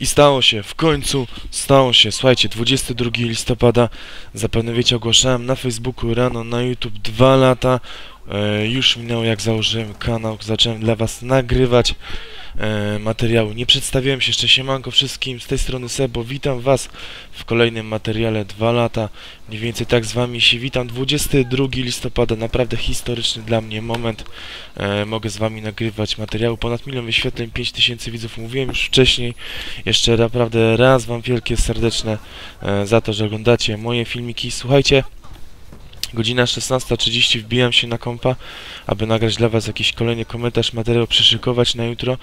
I stało się, w końcu stało się. Słuchajcie, 22 listopada, zapewne wiecie, ogłaszałem na Facebooku rano, na YouTube dwa lata. E, już minęło jak założyłem kanał, zacząłem dla was nagrywać materiału. Nie przedstawiłem się jeszcze, siemanko wszystkim, z tej strony Sebo, witam was w kolejnym materiale dwa lata. Mniej więcej tak z wami się witam. 22 listopada, naprawdę historyczny dla mnie moment. E, mogę z wami nagrywać materiału. Ponad milion wyświetleń, 5000 widzów, mówiłem już wcześniej. Jeszcze naprawdę raz wam wielkie, serdeczne e, za to, że oglądacie moje filmiki. Słuchajcie, Godzina 16.30 wbijam się na kompa, aby nagrać dla Was jakiś kolejny komentarz, materiał przyszykować na jutro.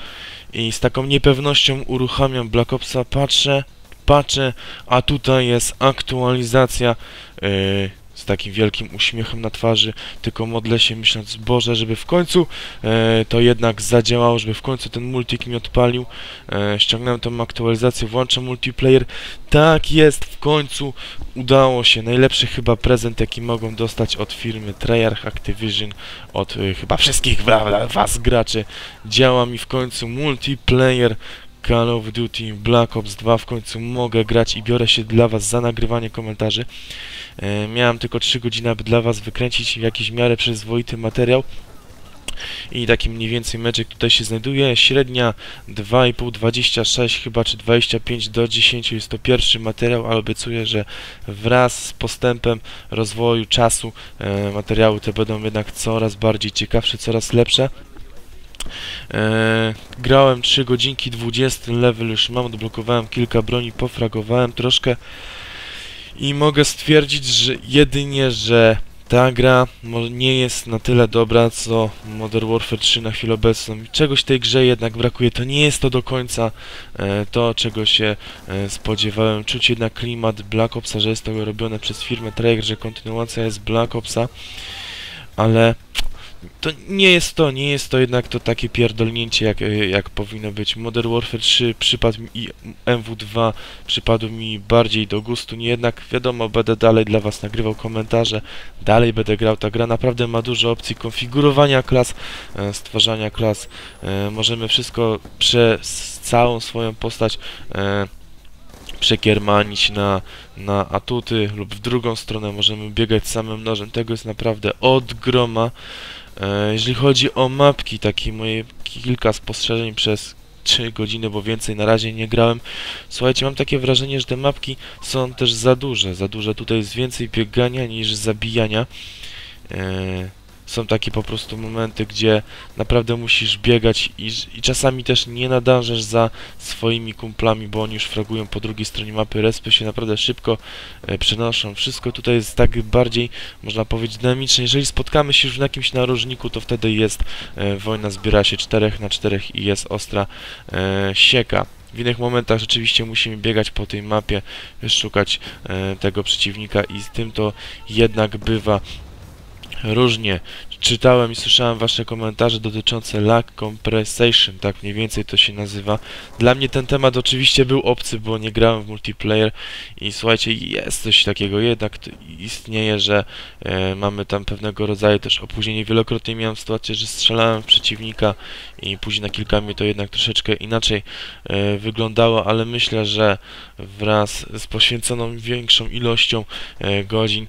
I z taką niepewnością uruchamiam Black Opsa, patrzę, patrzę, a tutaj jest aktualizacja yy, z takim wielkim uśmiechem na twarzy, tylko modlę się myśląc, Boże, żeby w końcu e, to jednak zadziałało, żeby w końcu ten multik mi odpalił. E, ściągnąłem tą aktualizację, włączam multiplayer. Tak jest, w końcu udało się. Najlepszy chyba prezent, jaki mogą dostać od firmy Treyarch Activision, od e, chyba wszystkich wa- was graczy. Działa mi w końcu multiplayer. Call of Duty Black Ops 2 w końcu mogę grać i biorę się dla Was za nagrywanie komentarzy. E, miałem tylko 3 godziny, aby dla Was wykręcić jakiś miarę przyzwoity materiał. I taki mniej więcej meczek tutaj się znajduje. Średnia 2,5, 26 chyba, czy 25 do 10 jest to pierwszy materiał, ale obiecuję, że wraz z postępem rozwoju czasu e, materiały te będą jednak coraz bardziej ciekawsze, coraz lepsze. E, grałem 3 godzinki, 20 level już mam, odblokowałem kilka broni, pofragowałem troszkę i mogę stwierdzić, że jedynie, że ta gra nie jest na tyle dobra, co Modern Warfare 3 na chwilę obecną. Czegoś tej grze jednak brakuje. To nie jest to do końca e, to, czego się e, spodziewałem. Czuć jednak klimat Black Opsa, że jest to robione przez firmę Treyarch, że kontynuacja jest Black Opsa, ale to nie jest to, nie jest to jednak to takie pierdolnięcie, jak, e, jak powinno być. Modern Warfare 3 przypadł mi i MW2 przypadł mi bardziej do gustu, nie jednak wiadomo, będę dalej dla Was nagrywał komentarze, dalej będę grał. Ta gra naprawdę ma dużo opcji konfigurowania klas, e, stwarzania klas. E, możemy wszystko przez całą swoją postać przekiermanić na, na atuty lub w drugą stronę możemy biegać samym nożem. Tego jest naprawdę od groma. E, jeżeli chodzi o mapki, takie moje kilka spostrzeżeń przez 3 godziny, bo więcej na razie nie grałem. Słuchajcie, mam takie wrażenie, że te mapki są też za duże. Za duże tutaj jest więcej biegania niż zabijania. E, są takie po prostu momenty, gdzie naprawdę musisz biegać i, i czasami też nie nadążasz za swoimi kumplami, bo oni już fragują po drugiej stronie mapy, respy się naprawdę szybko e, przenoszą. Wszystko tutaj jest tak bardziej, można powiedzieć, dynamiczne. Jeżeli spotkamy się już w jakimś narożniku, to wtedy jest e, wojna, zbiera się 4 na 4 i jest ostra e, sieka. W innych momentach rzeczywiście musimy biegać po tej mapie, szukać e, tego przeciwnika i z tym to jednak bywa różnie. Czytałem i słyszałem wasze komentarze dotyczące lag compression, tak mniej więcej to się nazywa. Dla mnie ten temat oczywiście był obcy, bo nie grałem w multiplayer i słuchajcie, jest coś takiego, jednak istnieje, że e, mamy tam pewnego rodzaju też opóźnienie. Wielokrotnie miałem sytuację, że strzelałem w przeciwnika i później na kilka minut to jednak troszeczkę inaczej e, wyglądało, ale myślę, że wraz z poświęconą większą ilością e, godzin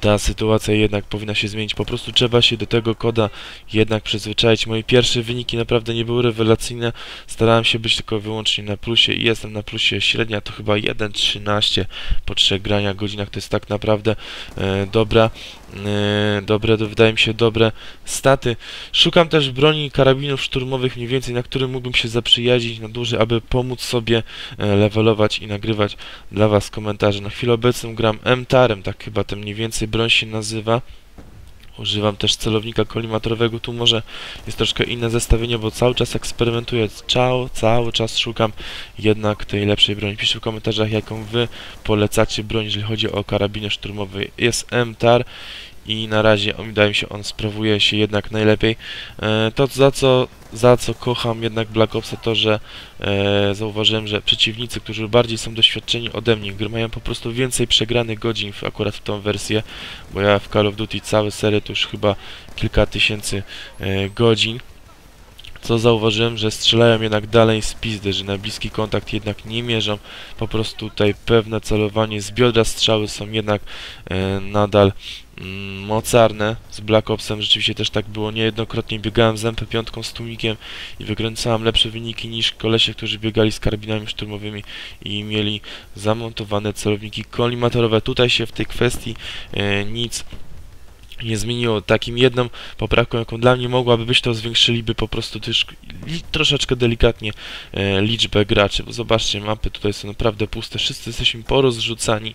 ta sytuacja jednak powinna się zmienić. Po prostu trzeba się do tego koda jednak przyzwyczaić. Moje pierwsze wyniki naprawdę nie były rewelacyjne. Starałem się być tylko wyłącznie na plusie i jestem na plusie średnia to chyba 1.13 po trzech grania godzinach. To jest tak naprawdę e, dobra, e, dobre, wydaje mi się dobre staty. Szukam też broni karabinów szturmowych mniej więcej, na którym mógłbym się zaprzyjaźnić na dłużej, aby pomóc sobie e, levelować i nagrywać dla Was komentarze. Na chwilę obecną gram M-Tarem, tak chyba ten mniej więcej broń się nazywa. Używam też celownika kolimatorowego, tu może jest troszkę inne zestawienie, bo cały czas eksperymentuję, cały, cały czas szukam jednak tej lepszej broni. Piszcie w komentarzach, jaką Wy polecacie broń, jeżeli chodzi o karabiny szturmowe. Jest M-Tar i na razie wydaje mi się on sprawuje się jednak najlepiej. E, to za co, za co kocham jednak Black Opsa to, że e, zauważyłem, że przeciwnicy, którzy bardziej są doświadczeni ode mnie, gdy mają po prostu więcej przegranych godzin w, akurat w tą wersję, bo ja w Call of Duty całe serie to już chyba kilka tysięcy e, godzin co zauważyłem, że strzelają jednak dalej z pizdy, że na bliski kontakt jednak nie mierzą. Po prostu tutaj pewne celowanie z biodra strzały są jednak e, nadal mm, mocarne. Z Black Opsem rzeczywiście też tak było. Niejednokrotnie biegałem z MP5 z tłumikiem i wykręcałem lepsze wyniki niż kolesie, którzy biegali z karabinami szturmowymi i mieli zamontowane celowniki kolimatorowe. Tutaj się w tej kwestii e, nic nie zmieniło. Takim jedną poprawką, jaką dla mnie mogłaby być, to zwiększyliby po prostu troszeczkę delikatnie e, liczbę graczy. Bo zobaczcie, mapy tutaj są naprawdę puste, wszyscy jesteśmy porozrzucani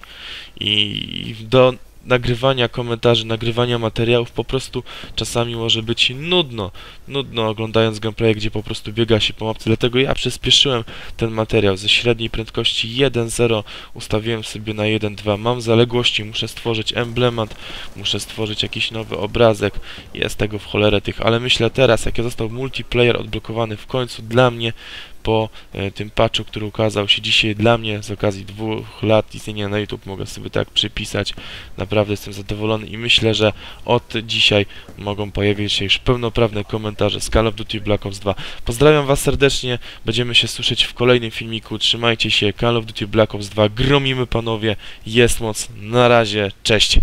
i do nagrywania komentarzy, nagrywania materiałów po prostu czasami może być nudno, nudno oglądając gameplay, gdzie po prostu biega się po mapce, dlatego ja przyspieszyłem ten materiał ze średniej prędkości 1.0 ustawiłem sobie na 1.2, mam zaległości, muszę stworzyć emblemat, muszę stworzyć jakiś nowy obrazek, jest tego w cholerę tych, ale myślę teraz, jak został multiplayer odblokowany w końcu dla mnie, po e, tym patchu, który ukazał się dzisiaj dla mnie z okazji dwóch lat istnienia na YouTube, mogę sobie tak przypisać. Naprawdę jestem zadowolony i myślę, że od dzisiaj mogą pojawić się już pełnoprawne komentarze z Call of Duty Black Ops 2. Pozdrawiam Was serdecznie, będziemy się słyszeć w kolejnym filmiku. Trzymajcie się, Call of Duty Black Ops 2, gromimy panowie, jest moc. Na razie, cześć!